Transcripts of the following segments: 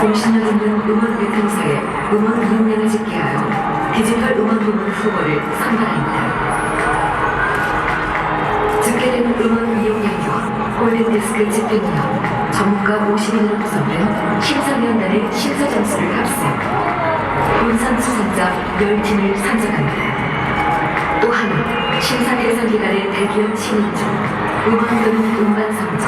공신력 있는 음원 대탕사의 음원 능력을 짓게 하여 디지털 음원 부문 후보를 선발합니다. 집계된 음원 이용량과 골든디스크 집행량, 전문가 50인으로 구성된 심사위원단의 심사 점수를 합산, 본선 수상자 10팀을 선정합니다. 또한 심사 대상 기간의 대기업 진입 중 음원 또는 음반 성적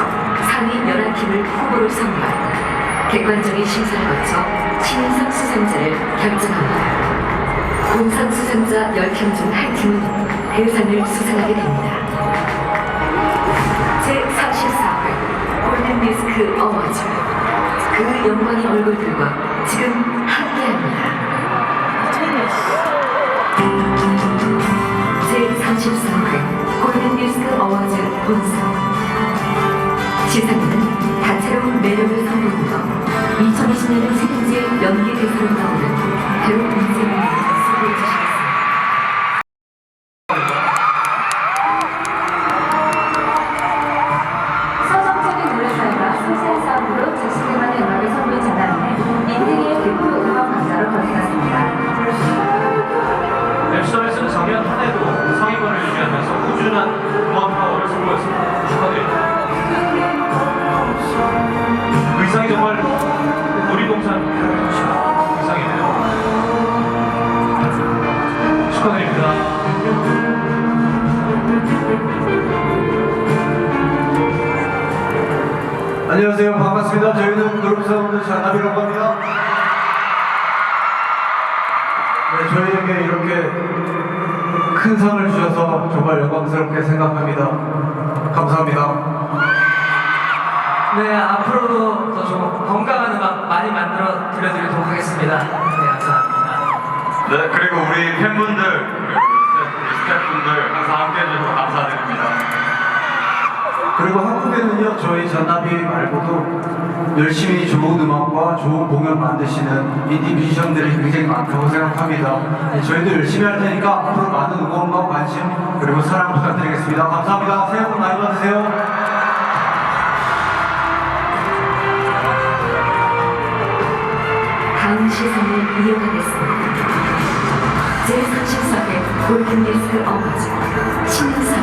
상위 11팀을 후보로 선발, 객관적인 심사를 거쳐 신인상 수상자를 결정합니다. 본상 수상자 10팀 중한 팀은 대상을 수상하게 됩니다. 제34회 골든디스크 어워즈 그 영광의 얼굴들과 지금 함께합니다. 제34회 골든디스크 어워즈 본상 2020년의 세계제 연기 대상으로 나오는 인 안녕하세요. 반갑습니다. 저희는 그룹 사운드 잔나비라고 합니다. 네, 저희에게 이렇게 큰 상을 주셔서 정말 영광스럽게 생각합니다. 감사합니다. 네, 앞으로도 더 좀 건강한 음악 많이 만들어 드려드리도록 하겠습니다. 네, 감사합니다. 네, 그리고 우리 팬분들, 그리고 우리 스태프분들 항상 함께 해주셔서 감사드립니다. 그리고 한국에는요, 저희 잔나비 말고도 열심히 좋은 음악과 좋은 공연 만드시는 인디 뮤지션들이 굉장히 많다고 생각합니다. 네, 저희도 열심히 할 테니까 앞으로 많은 응원과 관심 그리고 사랑 부탁드리겠습니다. 감사합니다. 새해 복 많이 받으세요. 다음 시상을 이어가겠습니다. 제34회 골든디스크 어워즈 신인상